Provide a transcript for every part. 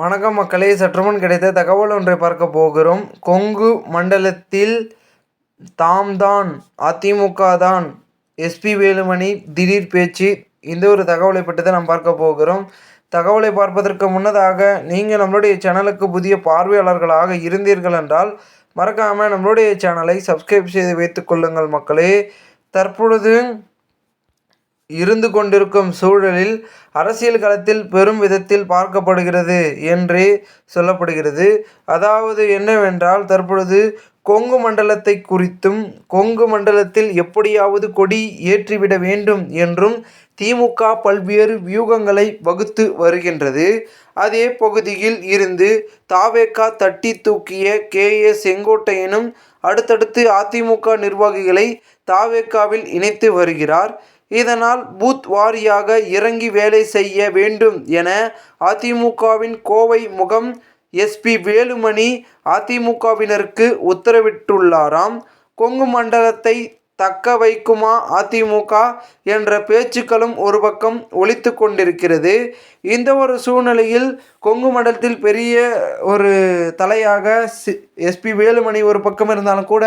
வணக்கம் மக்களே சற்றுமுன் கிடைத்த தகவல் ஒன்றை பார்க்க போகிறோம். கொங்கு மண்டலத்தில் தாம் தான் அதிமுக தான் எஸ்பி வேலுமணி திடீர் பேச்சு. இந்த ஒரு தகவலை பற்றி தான் நாம் பார்க்க போகிறோம். தகவலை பார்ப்பதற்கு முன்னதாக நீங்கள் நம்மளுடைய சேனலுக்கு புதிய பார்வையாளர்களாக இருந்தீர்கள் என்றால் மறக்காமல் நம்மளுடைய சேனலை சப்ஸ்கிரைப் செய்து வைத்துக் கொள்ளுங்கள் மக்களே. தற்பொழுது இருந்து கொண்டிருக்கும் சூழலில் அரசியல் களத்தில் பெரும் விதத்தில் பார்க்கப்படுகிறது என்றே சொல்லப்படுகிறது. அதாவது என்னவென்றால் தற்பொழுது கொங்கு மண்டலத்தை குறித்தும் கொங்கு மண்டலத்தில் எப்படியாவது கொடி ஏற்றிவிட வேண்டும் என்றும் திமுக பல்வேறு வியூகங்களை வகுத்து வருகின்றது. அதே பகுதியில் இருந்து தாவேக்கா தட்டி தூக்கிய கே. ஏ. செங்கோட்டையனும் அடுத்தடுத்து அதிமுக நிர்வாகிகளை தாவேக்காவில் இணைத்து வருகிறார். இதனால் பூத் வாரியாக இறங்கி வேலை செய்ய வேண்டும் என அதிமுகவின் கோவை முகம் எஸ்பி வேலுமணி அதிமுகவினருக்கு உத்தரவிட்டுள்ளாராம். கொங்கு மண்டலத்தை தக்க வைக்குமா அதிமுக என்ற பேச்சுக்களும் ஒரு பக்கம் ஒழித்து கொண்டிருக்கிறது. இந்த ஒரு சூழ்நிலையில் கொங்கு மண்டலத்தில் பெரிய ஒரு தலையாக சி எஸ்பி வேலுமணி ஒரு பக்கம் இருந்தாலும் கூட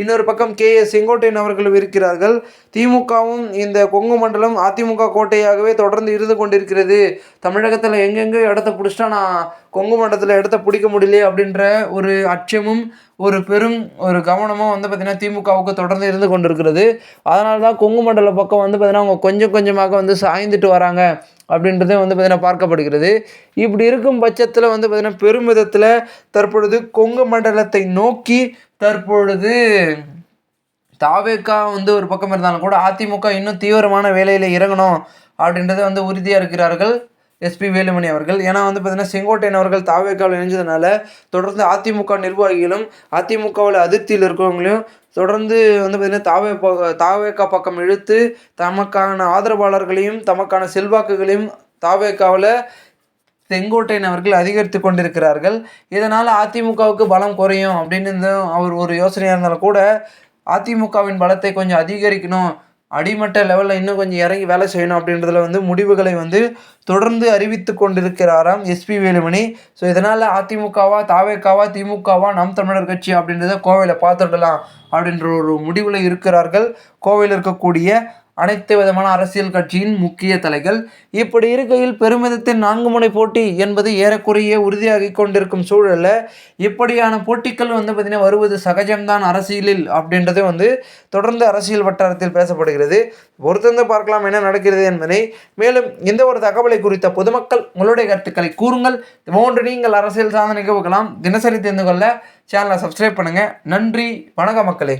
இன்னொரு பக்கம் கே எஸ் செங்கோட்டையன் அவர்களும் இருக்கிறார்கள். திமுகவும் இந்த கொங்கு மண்டலம் அதிமுக கோட்டையாகவே தொடர்ந்து இருந்து கொண்டிருக்கிறது. தமிழகத்தில் எங்கெங்கே இடத்த பிடிச்சிட்டா நான் கொங்கு மண்டலத்தில் இடத்த பிடிக்க முடியலையே அப்படின்ற ஒரு அச்சமும் ஒரு பெரும் ஒரு கவனமும் வந்து பார்த்திங்கன்னா திமுகவுக்கு தொடர்ந்து இருந்து இருக்கிறது அதனால தான் கொங்கு மண்டல பக்கம் வந்து பார்த்திங்கன்னா அவங்க கொஞ்சம் கொஞ்சமாக வந்து சாய்ந்துட்டு வராங்க அப்படின்றதே வந்து பார்த்திங்கன்னா பார்க்கப்படுகிறது. இப்படி இருக்கும் பட்சத்தில் வந்து பார்த்திங்கன்னா பெருமிதத்தில் தற்பொழுது கொங்கு மண்டலத்தை நோக்கி தற்பொழுது தாவேக்கா வந்து ஒரு பக்கம் இருந்தாலும் கூட அதிமுக இன்னும் தீவிரமான வேலையில் இறங்கணும் அப்படின்றத வந்து உறுதியாக இருக்கிறார்கள். எஸ்பி வேலுமணி அவர்கள். ஏன்னா வந்து பார்த்தீங்கன்னா செங்கோட்டையன் அவர்கள் தாவேக்காவில் இணைஞ்சதுனால தொடர்ந்து அதிமுக நிர்வாகிகளும் அதிமுகவில் அதிருப்தியில் இருக்கிறவங்களையும் தொடர்ந்து வந்து பார்த்திங்கன்னா தாவே தாவேக்கா பக்கம் இழுத்து தமக்கான ஆதரவாளர்களையும் தமக்கான செல்வாக்குகளையும் தாவேக்காவில் செங்கோட்டையன் அவர்கள் அதிகரித்து கொண்டிருக்கிறார்கள். இதனால் அதிமுகவுக்கு பலம் குறையும் அப்படின்னு அவர் ஒரு யோசனையாக இருந்தாலும் கூட அதிமுகவின் பலத்தை கொஞ்சம் அதிகரிக்கணும். அடிமட்ட லெவலில் இன்னும் கொஞ்சம் இறங்கி வேலை செய்யணும் அப்படின்றதுல வந்து முடிவுகளை வந்து தொடர்ந்து அறிவித்து கொண்டிருக்கிறாராம் எஸ்பி வேலுமணி. ஸோ இதனால் அதிமுகவா தாவேக்காவா திமுகவா நம் தமிழர் கட்சி அப்படின்றத கோவையில் பார்த்துடலாம் அப்படின்ற ஒரு முடிவில் இருக்கிறார்கள். கோவையில் இருக்கக்கூடிய அனைத்து விதமான அரசியல் கட்சியின் முக்கிய தலைகள் இப்படி இருக்கையில் பெருமிதத்தின் நான்கு முனை போட்டி என்பது ஏறக்குறைய உறுதியாகி கொண்டிருக்கும் சூழலில் இப்படியான போட்டிகள் வந்து பார்த்திங்கன்னா வருவது சகஜம்தான் அரசியலில் அப்படின்றது வந்து தொடர்ந்து அரசியல் வட்டாரத்தில் பேசப்படுகிறது. பொறுத்திருந்து பார்க்கலாம் என்ன நடக்கிறது என்பதை. மேலும் இந்த ஒரு தகவலை குறித்த பொதுமக்கள் உங்களுடைய கருத்துக்களை கூறுங்கள். மூன்று நீங்கள் அரசியல் சார்ந்த நிகழ்வுகளாம் தினசரி தெரிந்து கொள்ள சேனலை சப்ஸ்கிரைப் பண்ணுங்கள் நன்றி வணக்க மக்களே.